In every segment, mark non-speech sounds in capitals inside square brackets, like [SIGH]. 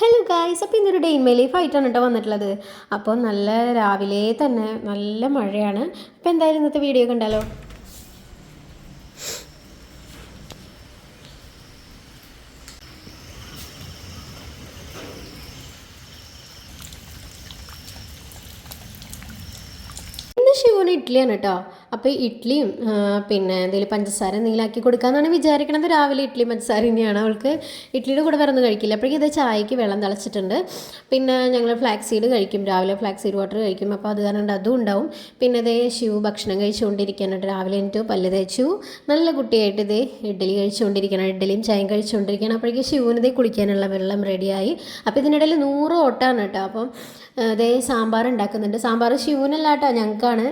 Hello guys അപ്പോൾ ഇന്നൊരു day in life ആയിട്ടാണ് കേട്ടോ വന്നിട്ടുള്ളത്. അപ്പോൾ നല്ല രാവിലെ തന്നെ നല്ല മഴയാണ്. അപ്പോൾ എന്തായാലും ഇന്നത്തെ വീഡിയോ കണ്ടാലോ ഇന്ന് ശിവന് ഇഡ്ഡലിയാണ് കേട്ടോ അപ്പോൾ ഇഡ്ഡലിയും പിന്നെ എന്തെങ്കിലും പഞ്ചസാര എന്തെങ്കിലും ആക്കി കൊടുക്കാമെന്നാണ് വിചാരിക്കണത്. രാവിലെ ഇഡ്ഡലി പഞ്ചസാര തന്നെയാണ് അവൾക്ക്. ഇഡ്ഡലിയുടെ കൂടെ വേറെ ഒന്നും കഴിക്കില്ല. അപ്പോഴേക്കും ഇത് ചായക്ക് വെള്ളം തിളച്ചിട്ടുണ്ട്. പിന്നെ ഞങ്ങൾ ഫ്ലാക്സ് സീഡ് കഴിക്കും. രാവിലെ ഫ്ലാക്സ് സീഡ് വാട്ടർ കഴിക്കും. അപ്പോൾ അത് കാരണം അതും ഉണ്ടാവും. പിന്നെ ഇതേ ശിവ ഭക്ഷണം കഴിച്ചുകൊണ്ടിരിക്കാനായിട്ട് രാവിലെ എനിക്ക് പല്ല് തേച്ചു. നല്ല കുട്ടിയായിട്ട് ഇതേ ഇഡ്ഡലി കഴിച്ചുകൊണ്ടിരിക്കണം ഇഡ്ഡലിയും ചായയും കഴിച്ചുകൊണ്ടിരിക്കണം അപ്പോഴേക്കും ശിവന് ഇതേ കുളിക്കാനുള്ള വെള്ളം റെഡിയായി. അപ്പോൾ ഇതിനിടയിൽ നൂറ് ഓട്ടാണ് കേട്ടോ അപ്പം അതേ സാമ്പാർ ഉണ്ടാക്കുന്നുണ്ട്. സാമ്പാർ ശിവനല്ല കേട്ടോ ഞങ്ങൾക്കാണ്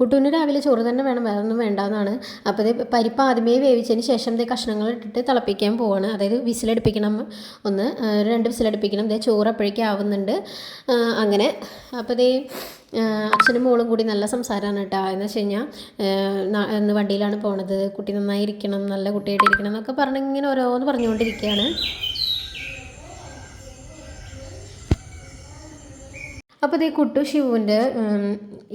കുട്ടൂന് രാവിലെ ചോറ് തന്നെ വേണം വേറെ ഒന്നും വേണ്ടാന്നാണ്. അപ്പോൾ പരിപ്പ് ആദ്യമേ വേവിച്ചതിന് ശേഷം ഇത് കഷ്ണങ്ങൾ ഇട്ടിട്ട് തിളപ്പിക്കാൻ പോവാണ്. അതായത് വിസിലടുപ്പിക്കണം ഒന്ന് രണ്ട് വിസിലടുപ്പിക്കണം. ഇതേ ചോറ് അപ്പോഴേക്കും ആവുന്നുണ്ട്. അങ്ങനെ അപ്പോൾ ഇതേ അച്ഛനും മോളും കൂടി നല്ല സംസാരമാണ് കേട്ടോ. എന്ന് വെച്ച് കഴിഞ്ഞാൽ ഇന്ന് വണ്ടിയിലാണ് പോണത്. കുട്ടി നന്നായിരിക്കണം നല്ല കുട്ടിയായിട്ടിരിക്കണം എന്നൊക്കെ പറഞ്ഞിങ്ങനെ ഓരോന്ന് പറഞ്ഞുകൊണ്ടിരിക്കുകയാണ് അപ്പോൾ ഇതേ കുട്ടു ശിവുവിന്റെ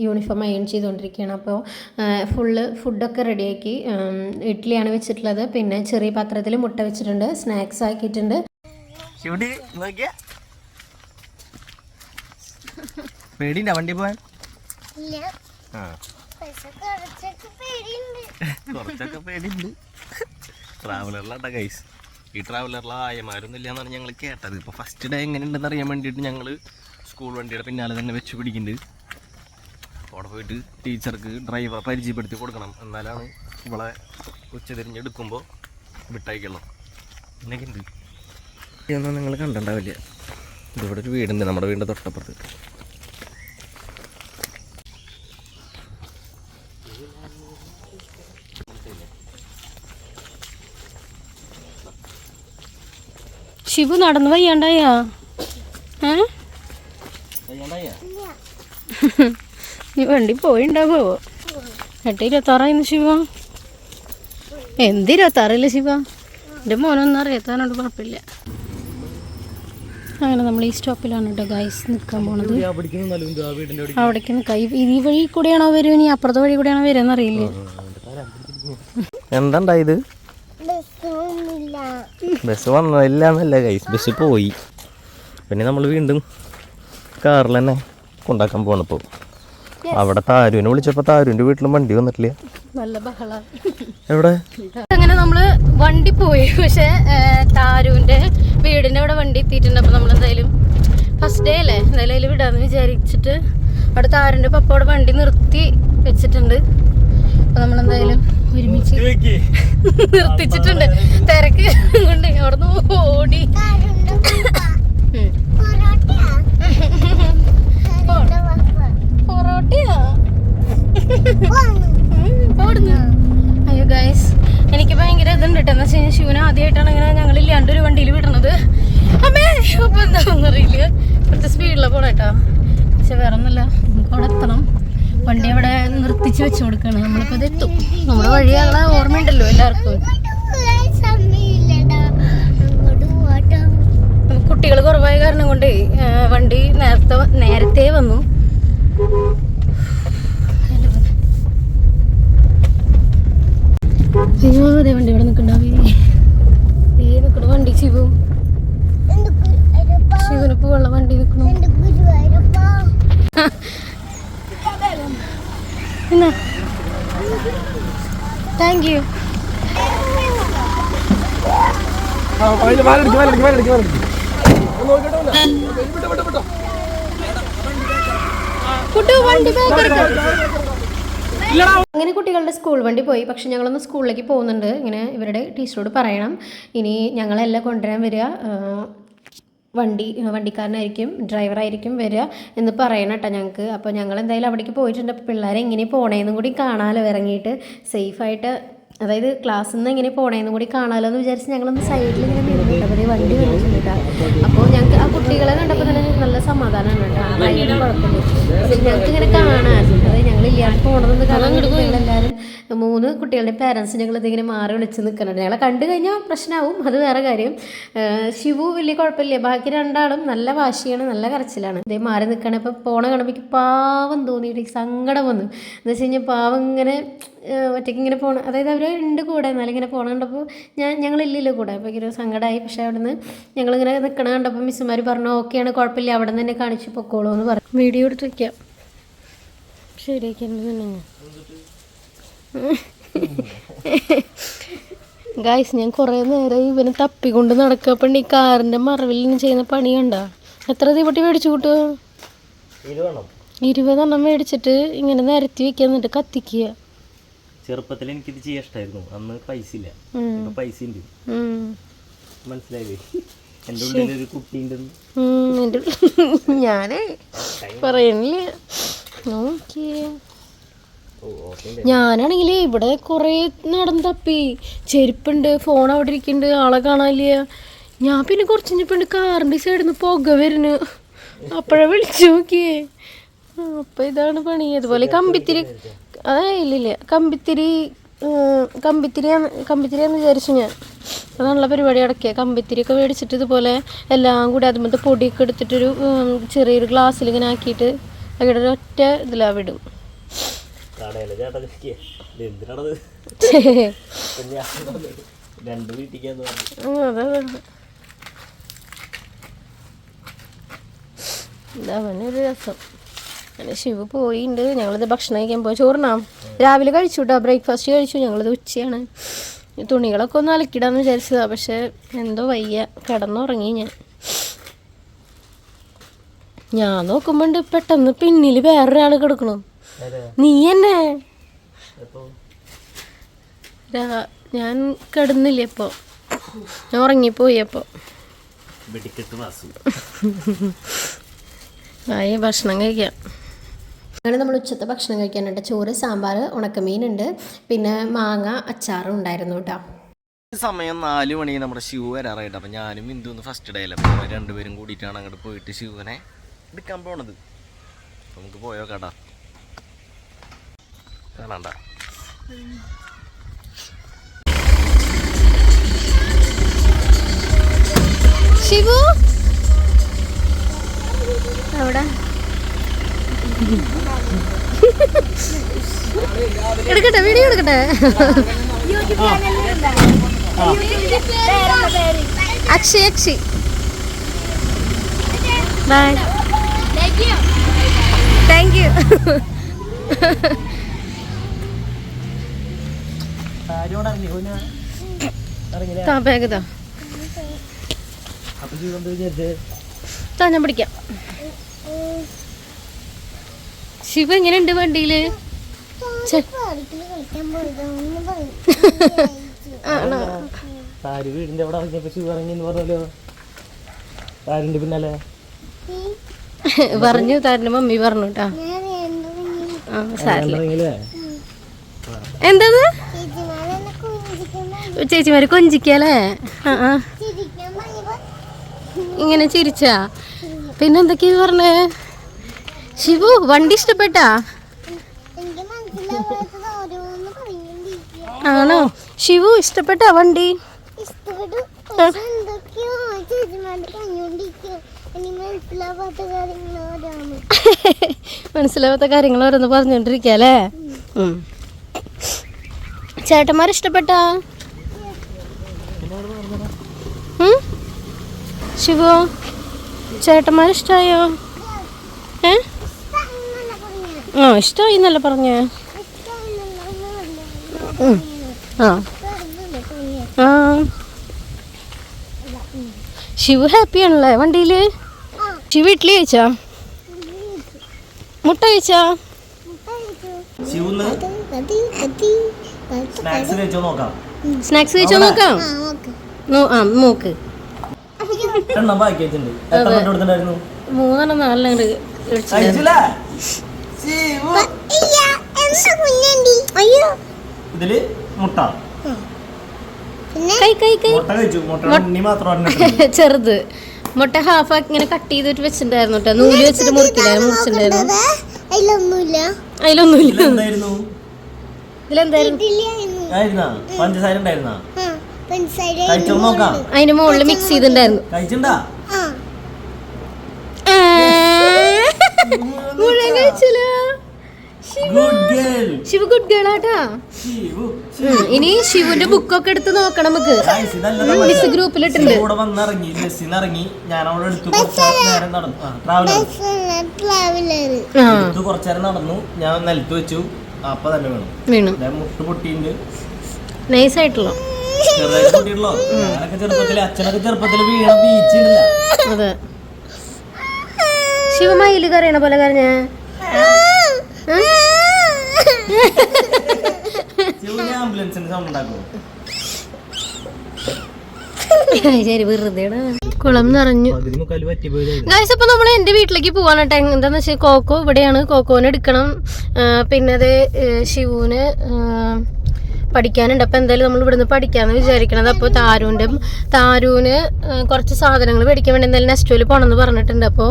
യൂണിഫോം അയൺ ചെയ്തുകൊണ്ടിരിക്കുകയാണ്. അപ്പോൾ ഫുള്ള് ഫുഡൊക്കെ റെഡിയാക്കി ഇഡ്ഡലിയാണ് വെച്ചിട്ടുള്ളത്. പിന്നെ ചെറിയ പാത്രത്തിൽ മുട്ട വെച്ചിട്ടുണ്ട് സ്നാക്സ് ആക്കിയിട്ടുണ്ട്. പേടിണ്ട വണ്ടി പോവാൻ? കുറച്ചൊക്കെ പേടിയുണ്ട്. ട്രാവലറിലാട്ടാ ഗൈസ് ഈ ട്രാവലറിലായമാരൊന്നും ഇല്ലാന്നാണ് ഞങ്ങൾ കേട്ടത്. ഇപ്പോൾ ഫസ്റ്റ് ഡേ എങ്ങനെ ഉണ്ടെന്ന് അറിയാൻ വേണ്ടിയിട്ട് ഞങ്ങൾ സ്കൂൾ വണ്ടിയുടെ പിന്നാലെ തന്നെ വെച്ച് പിടിക്കുന്നുണ്ട്. അവിടെ പോയിട്ട് ടീച്ചർക്ക് ഡ്രൈവർ പരിചയപ്പെടുത്തി കൊടുക്കണം. എന്നാലാണ് ഇവളെ ഉച്ചതിരിഞ്ഞെടുക്കുമ്പോൾ വിട്ടയക്കുള്ളൂ ഇന്നൊക്കെ ഉണ്ട് ഇതൊന്നും നിങ്ങൾ കണ്ടിട്ടുണ്ടാവില്ല. ഇതിവിടെ ഒരു വീടുണ്ട് നമ്മുടെ വീടിന്റെ തൊട്ടപ്പുറത്ത്. ശിവു നടന്നു വയ്യാണ്ടായാ? ഏ? നീ വണ്ടി പോയിണ്ടാവോ? എട്ട് ഇരുപത്താറായിരുന്നു ശിവ. എന്ത് ഇരുപത്താറില്ല ശിവ? എന്റെ മോനൊന്നും അറിയാത്തതിനോട് കുഴപ്പമില്ല. അങ്ങനെ നമ്മൾ ഈ സ്റ്റോപ്പിലാണ് കേട്ടോ ഗൈസ് നിൽക്കാൻ പോണത്. അവിടേക്ക് നിൽക്കാം ഈ ഈ വഴി കൂടെയാണോ വരും? ഇനി അപ്പുറത്തെ വഴി കൂടെയാണോ വരുമെന്ന് അറിയില്ല? എന്താണ്ടായത് ബസ് വന്നില്ല എന്നല്ല ഗൈസ് ബസ് പോയി. പിന്നെ നമ്മൾ വീണ്ടും കാറിൽ തന്നെ കൊണ്ടാക്കാൻ പോകണിപ്പോൾ അവിടെ താരുവിനെ വിളിച്ചപ്പോൾ താരുവിന്റെ വീട്ടിലും വണ്ടി വന്നിട്ടില്ല? നല്ല ബഹള. എവിടെ? അങ്ങനെ നമ്മൾ വണ്ടി പോയി. പക്ഷെ താരുവിന്റെ വീടിന്റെ അവിടെ വണ്ടി എത്തിയിട്ടുണ്ട്. അപ്പൊ നമ്മൾ എന്തായാലും ഫസ്റ്റ് ഡേ അല്ലേ? എന്തായാലും അതിൽ വിടാന്ന് വിചാരിച്ചിട്ട് അവിടെ താരുന്റെ പപ്പ അവിടെ വണ്ടി നിർത്തി വെച്ചിട്ടുണ്ട്. അപ്പൊ നമ്മളെന്തായാലും ഒരുമിച്ച് [LAUGHS] നിർത്തിച്ചിട്ടുണ്ട്. തിരക്ക്. കൊണ്ട് അവിടെ നിന്ന് ഓടി കാരുണ്ട് പപ്പ. ഉം. പൊറോട്ടയാ? കാരുണ്ട് പപ്പ. പൊറോട്ടയാ പോന്ന്. ഉം, ഓടുന്നു അയ്യോ ഗൈസ് എനിക്ക് ഭയങ്കര ഇതുണ്ട് കേട്ടോ എന്ന് വെച്ച് കഴിഞ്ഞാൽ ശിവന് ആദ്യമായിട്ടാണ് ഇങ്ങനെ ഇല്ലാണ്ട് ഒരു വണ്ടിയിൽ വിടണത്. അമ്മേ അപ്പൊ എന്താണെന്ന് അറിയില്ല. കുറച്ച് സ്പീഡിലാണ് പോണ കേട്ടോ പക്ഷെ വേറെ ഒന്നുമില്ല നമുക്ക് അവിടെ എത്തണം. വണ്ടി അവിടെ നിർത്തിച്ച് വെച്ച് കൊടുക്കണം. നമ്മളിപ്പോൾ ഇത് എത്തും. നമ്മുടെ വഴി ഞങ്ങളെ ഓർമ്മയുണ്ടല്ലോ എല്ലാവർക്കും. കുട്ടികൾ കുറവായ കാരണം കൊണ്ട് വണ്ടി നേരത്തെ നേരത്തെ വന്നു. അയ്യോ അതെ വണ്ടി ഇവിടെ നിൽക്കണ്ടാവേ ഏ നിൽക്കണ വണ്ടി ശിവു. എന്റെ വെള്ള വണ്ടി നിൽക്കണു. എന്നാ? താങ്ക് യു കുട്ടു വണ്ടി ബാഗ് അങ്ങനെ കുട്ടികളുടെ സ്കൂൾ വണ്ടി പോയി. പക്ഷെ ഞങ്ങളൊന്ന് സ്കൂളിലേക്ക് പോകുന്നുണ്ട്. ഇങ്ങനെ ഇവരുടെ ടീച്ചറോട് പറയണം. ഇനി ഞങ്ങളെല്ലാം കൊണ്ടുവരാൻ വരിക. വണ്ടി വണ്ടിക്കാരനായിരിക്കും ഡ്രൈവറായിരിക്കും വരിക എന്ന് പറയണം കേട്ടോ ഞങ്ങൾക്ക്. അപ്പോൾ ഞങ്ങൾ എന്തായാലും അവിടേക്ക് പോയിട്ടുണ്ട്. അപ്പോൾ പിള്ളേരെ എങ്ങനെ പോണേന്നും കൂടി കാണാമല്ലോ ഇറങ്ങിയിട്ട് സേഫായിട്ട് അതായത് ക്ലാസ്സിൽ നിന്ന് എങ്ങനെ പോണേന്നും കൂടി കാണാമല്ലോ എന്ന് വിചാരിച്ച് ഞങ്ങളൊന്ന് സൈഡിൽ ഇങ്ങനെ നിന്നിട്ട് അപ്പോൾ വണ്ടി കേട്ടോ. അപ്പോൾ ഞങ്ങൾക്ക് ആ കുട്ടികളെ കണ്ടപ്പോൾ തന്നെ നല്ല സമാധാനമാണ് കേട്ടോ. ആ കുഴപ്പമില്ല. പക്ഷേ ഞങ്ങൾക്ക് ഇങ്ങനെ കാണാൻ. അതായത് ഞങ്ങൾ ഇല്ലാണ്ട് പോകണമെന്ന് കാണാൻ എല്ലാവരും. മൂന്ന് കുട്ടികളുടെ പാരൻസ് ഞങ്ങൾ ഇതിങ്ങനെ മാറി വിളിച്ച് നിൽക്കുന്നുണ്ട്. ഞങ്ങളെ കണ്ടു കഴിഞ്ഞാൽ പ്രശ്നമാവും. അത് വേറെ കാര്യം. ശിവു വലിയ കുഴപ്പമില്ല. ബാക്കി രണ്ടാളും നല്ല വാശിയാണ് നല്ല കരച്ചിലാണ്. ഇതേ മാറി നിൽക്കണം. ഇപ്പം പോണ കാണുമ്പോൾ പാവം തോന്നിയിട്ട് സങ്കടം വന്നു. എന്ന് വെച്ച് കഴിഞ്ഞാൽ പാവം ഇങ്ങനെ ഒറ്റയ്ക്ക് ഇങ്ങനെ പോകണം അതായത് അവർ ഉണ്ട് കൂടെ. എന്നാലും ഇങ്ങനെ പോകണം കണ്ടപ്പോൾ ഞാൻ ഞങ്ങളില്ലല്ലോ കൂടെ. അപ്പോൾ ഒരു സങ്കടമായി. പക്ഷേ അവിടെ നിന്ന് ഞങ്ങളിങ്ങനെ നിൽക്കണം കണ്ടപ്പോൾ മിസ്സുമാർ പറഞ്ഞു ഓക്കെയാണ് കുഴപ്പമില്ല. അവിടെ നിന്ന് തന്നെ കാണിച്ച് പൊക്കോളൂ എന്ന് പറഞ്ഞു. വീഡിയോ എടുത്തിരിക്കാം ശരിയാക്കാൻ തന്നെ [LAUGHS] ഗായ്സ് ഞാൻ കുറേ നേരം ഇവനെ തപ്പിക്കൊണ്ട് നടക്കപ്പണ്ട് ഈ കാറിന്റെ മറവിൽ നിന്ന് ചെയ്യുന്ന പണി കണ്ട? എത്ര തീവട്ടി മേടിച്ചു കൂട്ടുക? ഇരുപതെണ്ണം. മേടിച്ചിട്ട് ഇങ്ങനെ നിരത്തി വെക്കുക എന്നിട്ട് കത്തിക്കുക. ചെറുപ്പത്തിൽ എനിക്കിത് ചെയ്യാൻ ഇഷ്ടമായിരുന്നു അന്ന് പൈസ ഇല്ല. ഇപ്പൊ പൈസ ഉണ്ട്. ഉം. മനസ്സിലായില്ലേ? [LAUGHS] എന്റെ ഉള്ളിൽ ഒരു [LAUGHS] കുട്ടിയുണ്ട് ഞാനേ പറയുന്നില്ല. നോക്കിയേ. ഞാനാണെങ്കിൽ ഇവിടെ കുറേ നടന്ന് തപ്പി. ചെരുപ്പുണ്ട് ഫോൺ അവിടെ ഇരിക്കുന്നുണ്ട് ആളെ കാണാനില്ല. ഞാൻ പിന്നെ കുറച്ച് കഴിഞ്ഞപ്പോ കാറിന്റെ സൈഡിൽ നിന്ന് പുക വരുന്നു. അപ്പോഴേ വിളിച്ചു നോക്കിയേ. അപ്പൊ ഇതാണ് പണി. അതുപോലെ കമ്പിത്തിരി അതെ ഇല്ലില്ല കമ്പിത്തിരി കമ്പിത്തിരിയാന്ന് കമ്പിത്തിരിയാന്ന് വിചാരിച്ചു ഞാൻ. അതാണുള്ള പരിപാടി അടക്കിയ കമ്പിത്തിരിയൊക്കെ മേടിച്ചിട്ട് ഇതുപോലെ എല്ലാം കൂടി അതുമത്തെ പൊടിയൊക്കെ എടുത്തിട്ടൊരു ചെറിയൊരു ഗ്ലാസ്സിൽ ഇങ്ങനെ ആക്കിയിട്ട് അവിടെ ഒറ്റ ഇതിലാ വിടും. കടയിലെ. ചേട്ടാ ഇത് എന്തിനാണത്? [LAUGHS] രണ്ട് വീട്ടിക്കാന്ന് പറഞ്ഞു. ഇതവനൊരു രസം. അങ്ങനെ ശിവ പോയിണ്ട്. ഞങ്ങളിത് ഭക്ഷണം കഴിക്കാൻ പോയി ചോറിനാം. രാവിലെ കഴിച്ചു കേട്ടോ ബ്രേക്ക്ഫാസ്റ്റ് കഴിച്ചു. ഞങ്ങളിത് ഉച്ചയാണ്. തുണികളൊക്കെ ഒന്ന് അലക്കിടാന്ന് വിചാരിച്ചതാ. പക്ഷെ എന്തോ വയ്യ. കിടന്നുറങ്ങി ഞാൻ. ഞാൻ നോക്കുമ്പോണ്ട് പെട്ടെന്ന് പിന്നിൽ വേറൊരാൾ കിടക്കണം. നീ എന്നെ? ഞാൻ കിടന്നില്ല ഇപ്പോ? ഞാൻ ഉറങ്ങിപ്പോയി അപ്പോ ആയി ഭക്ഷണം കഴിക്കാം. അങ്ങനെ നമ്മൾ ഉച്ചത്തെ ഭക്ഷണം കഴിക്കാനുണ്ട്. ചോറ് സാമ്പാർ ഉണക്കമീനുണ്ട്. പിന്നെ മാങ്ങ അച്ചാറും ഉണ്ടായിരുന്നു കേട്ടോ. സമയം നാല് മണി നമ്മുടെ ശിവ വരാറായിട്ട്. അപ്പം ഞാനും ഇന്ദു ഒന്ന് ഫസ്റ്റ് ഡേ അല്ലേ അപ്പോൾ രണ്ടുപേരും കൂടിയിട്ടാണ് അങ്ങോട്ട് പോയിട്ട് ശിവനെ എടുക്കാൻ പോണത്. നമുക്ക് പോയോ കേട്ടാ കാണാണ്ട ശിവു? അവിടെ. എടുക്കട്ടെ വീഡിയോ എടുക്കട്ടെ? Akshay Akshay. Bye thank you താ ഞാൻ പിടിക്കാം. ശിവ വണ്ടിയിൽ? പറയും ആണോ? താര് വീടിന്റെ അവിടെ ശിവ ഇറങ്ങി എന്ന് പറഞ്ഞല്ലോ. പിന്നാലെ. [LAUGHS] പറഞ്ഞു താരന്റെ മമ്മി പറഞ്ഞു കേട്ടാ ഞാൻ ചേച്ചിമാര് കൊഞ്ചിക്കല്ലേ? ആ ഇങ്ങനെ ചിരിച്ചാ? പിന്നെന്തൊക്കെയാ പറഞ്ഞേ? ശിവു വണ്ടി ഇഷ്ടപ്പെട്ടാ? ആണോ? ശിവു ഇഷ്ടപ്പെട്ടാ വണ്ടി? മനസ്സിലാവാത്ത കാര്യങ്ങൾ ഓരോന്ന്. പറഞ്ഞോണ്ടിരിക്കല്ലേ ചേട്ടന്മാർ ഇഷ്ടപ്പെട്ടാ? ശിവു ചേട്ടന്മാർ ഇഷ്ടായോ? ഏ? ആ ഇഷ്ടമായി എന്നല്ല പറഞ്ഞേ. ആ. ശിവ ഹാപ്പി ആ. ശിവു ഹാപ്പിയാണല്ലേ വണ്ടിയിൽ? ശിവ ഇഡ്ഡലി കഴിച്ചാ? മുട്ട കഴിച്ചാ? സ്നാക്സ് കഴിച്ചോ നോക്കാം. ആ മൂന്നെണ്ണം നാലെണ്ണം അയ്യോ. ഇതിൽ മുട്ട. പിന്നെ? കൈ കൈ കൈ. മുട്ട മുട്ട ഉണ്ണി [LAUGHS] ചെറുത്. മുട്ട ഹാഫ് ആക്കി ഇങ്ങനെ കട്ട് ചെയ്തിട്ട് വെച്ചിട്ടുണ്ടായിരുന്നു കേട്ടോ. നൂൽ വെച്ചിട്ട് മുറിക്കില്ലായിരുന്നു മുറിച്ചിട്ടുണ്ടായിരുന്നു. അതിലൊന്നുമില്ല. ഇതിലെന്തായിരുന്നു? പഞ്ചസാര ഉണ്ടായിരുന്നോ? കഴിച്ചോ നോക്കാം. അതിന്റെ മുകളിൽ മിക്സ് ചെയ്തിട്ടുണ്ടായിരുന്നു. കഴിച്ചിണ്ടാ? ആ. മുഴുവൻ കഴിച്ചില്ല. Good girl. Shiva good girl ആട്ടാ. ഇനി ശിവുന്റെ ബുക്കൊക്കെ എടുത്ത് നോക്കണം നമുക്ക്. മിസ് ഗ്രൂപ്പിലിട്ടുണ്ട് കൂടെ വന്നിറങ്ങി ഇറങ്ങി ഞാൻ അവിടെ എടുത്തു കുറച്ച് നേരം നടന്നു. നേരം നടന്നു. ഞാൻ നിലത്ത് വെച്ചു. അപ്പൊ തന്നെ വേണം. വീണു. മുട്ട് പൊട്ടിയിട്ടുണ്ട് നൈസ് ആയിട്ടുള്ള. അതെ. ശിവമയിൽ കരയണ പോലെ കരഞ്ഞ. ശരി വെറുതെ കുളം നിറഞ്ഞു. ഗൈസ് അപ്പൊ നമ്മൾ എന്റെ വീട്ടിലേക്ക് പോവാണ് കേട്ടോ എന്താന്ന് വെച്ചാൽ കോക്കോ ഇവിടെയാണ്. കോക്കോനെ എടുക്കണം പിന്നെ അത് ശിവുന് പഠിക്കാനുണ്ട്. അപ്പോൾ എന്തായാലും നമ്മൾ ഇവിടുന്ന് പഠിക്കാമെന്ന് വിചാരിക്കണത്. അപ്പോൾ താരൂന്റെ താരൂന് കുറച്ച് സാധനങ്ങൾ മേടിക്കാൻ വേണ്ടി എന്തായാലും നെസ്റ്റോയിൽ പോകണമെന്ന് പറഞ്ഞിട്ടുണ്ട്. അപ്പോൾ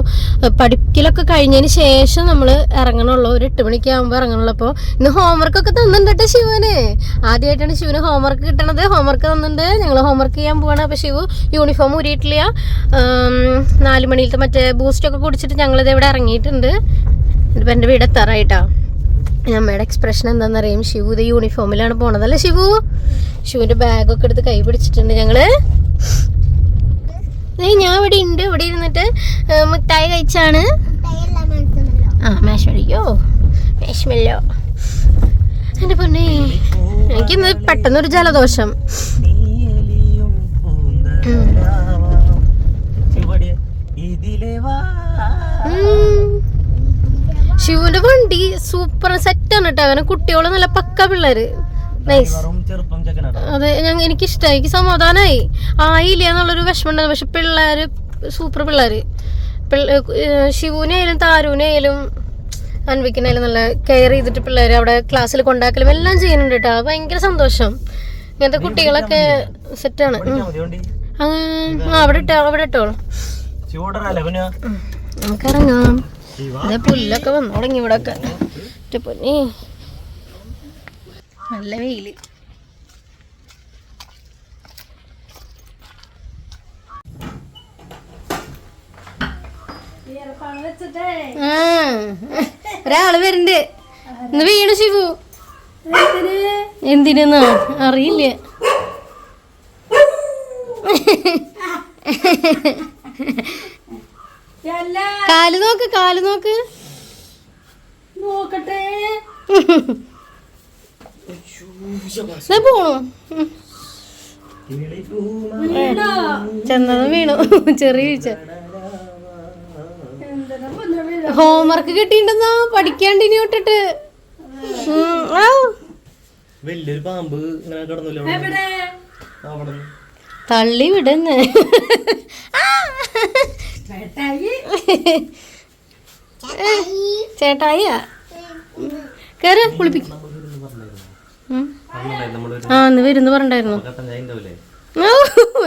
പഠിക്കലൊക്കെ കഴിഞ്ഞതിന് ശേഷം നമ്മൾ ഇറങ്ങണുള്ളൂ. ഒരു എട്ട് മണിക്ക് ആകുമ്പോൾ ഇറങ്ങണുള്ളൂ. അപ്പോൾ ഇന്ന് ഹോംവർക്കൊക്കെ തന്നിട്ടുണ്ട് ശിവന് ആദ്യമായിട്ടാണ് ശിവന് ഹോംവർക്ക് കിട്ടണത്. ഹോംവർക്ക് തന്നിട്ടുണ്ട്. ഞങ്ങൾ ഹോംവർക്ക് ചെയ്യാൻ പോവാണ്. അപ്പോൾ ശിവു യൂണിഫോം ഊരിയിട്ടില്ല. നാല് മണിയിലത്തെ മറ്റേ ബൂസ്റ്റൊക്കെ കുടിച്ചിട്ട് ഞങ്ങളിത് ഇവിടെ ഇറങ്ങിയിട്ടുണ്ട്. ഇതിപ്പോൾ എന്റെ വീട് എത്താറായിട്ടാ അമ്മയുടെ എക്സ്പ്രഷൻ എന്താണെന്നറിയാം ശിവു ഇത് യൂണിഫോമിലാണ് പോണതല്ലേ ശിവു ശിവുവിന്റെ ബാഗൊക്കെ എടുത്ത് കൈ പിടിച്ചിട്ടുണ്ട് ഞങ്ങൾ. ഞാൻ ഇവിടെ ഉണ്ട് ഇവിടെ ഇരുന്നിട്ട് മിഠായി കഴിച്ചാണ്. ആ മേശമടിക്കോ മേശമല്ലോ എന്റെ പൊന്നെ എനിക്കിന്ന് പെട്ടെന്നൊരു ജലദോഷം. ഇതിലെ വാ. ഉം. ശിവുവിന്റെ വണ്ടി സൂപ്പർ സെറ്റാണ് കേട്ടോ അങ്ങനെ കുട്ടികളെ നല്ല പക്ക പിള്ളേര്. നൈസ് അതെ ഞങ്ങൾ എനിക്കിഷ്ടമായി എനിക്ക് സമാധാനമായി ആയില്ല എന്നുള്ളൊരു വിഷമം ഉണ്ടായിരുന്നു പക്ഷെ പിള്ളേര് സൂപ്പർ പിള്ളേര്. ശിവുവിനായാലും താരൂനായാലും അൻവിക്കിനായാലും നല്ല കെയർ ചെയ്തിട്ട് പിള്ളേർ അവിടെ ക്ലാസ്സിൽ കൊണ്ടാക്കലും എല്ലാം ചെയ്യുന്നുണ്ട് കേട്ടോ ഭയങ്കര സന്തോഷം. ഇങ്ങനത്തെ കുട്ടികളൊക്കെ സെറ്റാണ് ആ അവിടെ ഇട്ടോ അവിടെ ഇട്ടോളൂ. നമുക്കിറങ്ങാം. അതെ പുല്ലൊക്കെ വന്നു. തുടങ്ങി ഇവിടെ ഒക്കെ പൊന്നി. നല്ല വെയിൽ. ആ, ഒരാൾ വരുന്നുണ്ട്. ഇന്ന് വീണു ശിവു. എന്തിനാ അറിയില്ല. കാൽ നോക്ക് കാൽ നോക്ക്. നോക്കട്ടെ. പോണു? ചെന്നതും വീണു. ചെറിയ വീഴ്ച. ഹോംവർക്ക് കിട്ടിണ്ടെന്നാ പഠിക്കാണ്ട് ഇനി തൊട്ടിട്ട്. വലിയൊരു പാമ്പ് ഇങ്ങനെ കിടന്നില്ല അവിടെ? തള്ളി വിടുന്ന്. ചേട്ടായിയാ കേറ് കുളിപ്പിക്കും. ആ ഇന്ന് വരുന്ന് പറഞ്ഞിട്ടായിരുന്നു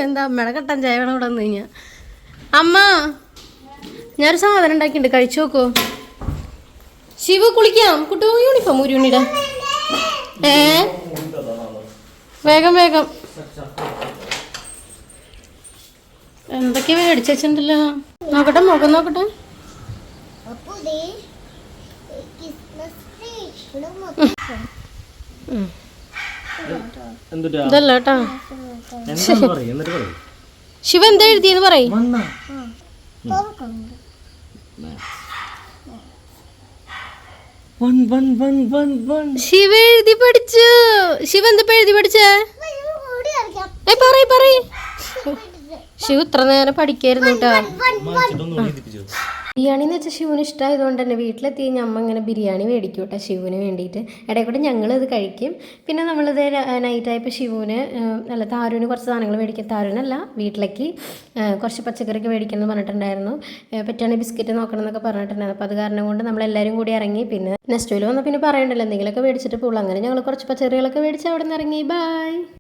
എന്താ അമ്മയുടെ കട്ടൻ ചായ വേണം ഇവിടെ വന്നു കഴിഞ്ഞാ. അമ്മ ഞാനൊരു സാധനം ഉണ്ടാക്കിയിട്ടുണ്ട് കഴിച്ചു നോക്കോ. ശിവ കുളിക്കാം. കുട്ടു യൂണിഫോം ഒരു യൂണിടാ ഏ? വേഗം വേഗം. എന്തൊക്കെയാ മേടിച്ച് വെച്ചിട്ടുണ്ടല്ലോ നോക്കട്ടെ മുഖം നോക്കട്ടെ. ഇതല്ല കേട്ടാ. ശിവ എന്താ എഴുതിയെന്ന് പറയും. വന്ന. തുറക്കുന്നുണ്ട് one one one one one. Shiva എഴുതി പഠിച്ചു. ശിവ എന്താ എഴുതി പഠിച്ചേ? പറയ് പറയ്. ശിവ ഇത്ര നേരം പഠിക്കായിരുന്നു കേട്ടോ. ബിരിയാണി എന്ന് വെച്ചാൽ ശിവന് ഇഷ്ടമായതുകൊണ്ട് തന്നെ വീട്ടിലെത്തി അമ്മ ഇങ്ങനെ ബിരിയാണി മേടിക്കും കേട്ടോ ശിവന് വേണ്ടിയിട്ട്. ഇടയിൽ കൂടെ ഞങ്ങളിത് കഴിക്കും. പിന്നെ നമ്മളിത് നൈറ്റായപ്പോൾ ശിവന് അല്ല താരുവിന് കുറച്ച് സാധനങ്ങൾ മേടിക്കും. താരുവിനല്ല വീട്ടിലേക്ക് കുറച്ച് പച്ചക്കറിയൊക്കെ മേടിക്കണം എന്ന് പറഞ്ഞിട്ടുണ്ടായിരുന്നു പറ്റുകയാണെങ്കിൽ ബിസ്ക്കറ്റ് നോക്കണം എന്നൊക്കെ പറഞ്ഞിട്ടുണ്ടായിരുന്നു. അപ്പോൾ അത് കാരണം കൊണ്ട് നമ്മളെല്ലാവരും കൂടി ഇറങ്ങി. പിന്നെ നെക്സ്റ്റ് വന്നാൽ പിന്നെ പറയണ്ടല്ലോ എന്തെങ്കിലുമൊക്കെ മേടിച്ചിട്ട് പോകുള്ളൂ അങ്ങനെ ഞങ്ങൾ കുറച്ച് പച്ചക്കറികളൊക്കെ മേടിച്ച് അവിടെ നിന്ന് ഇറങ്ങി. ബൈ.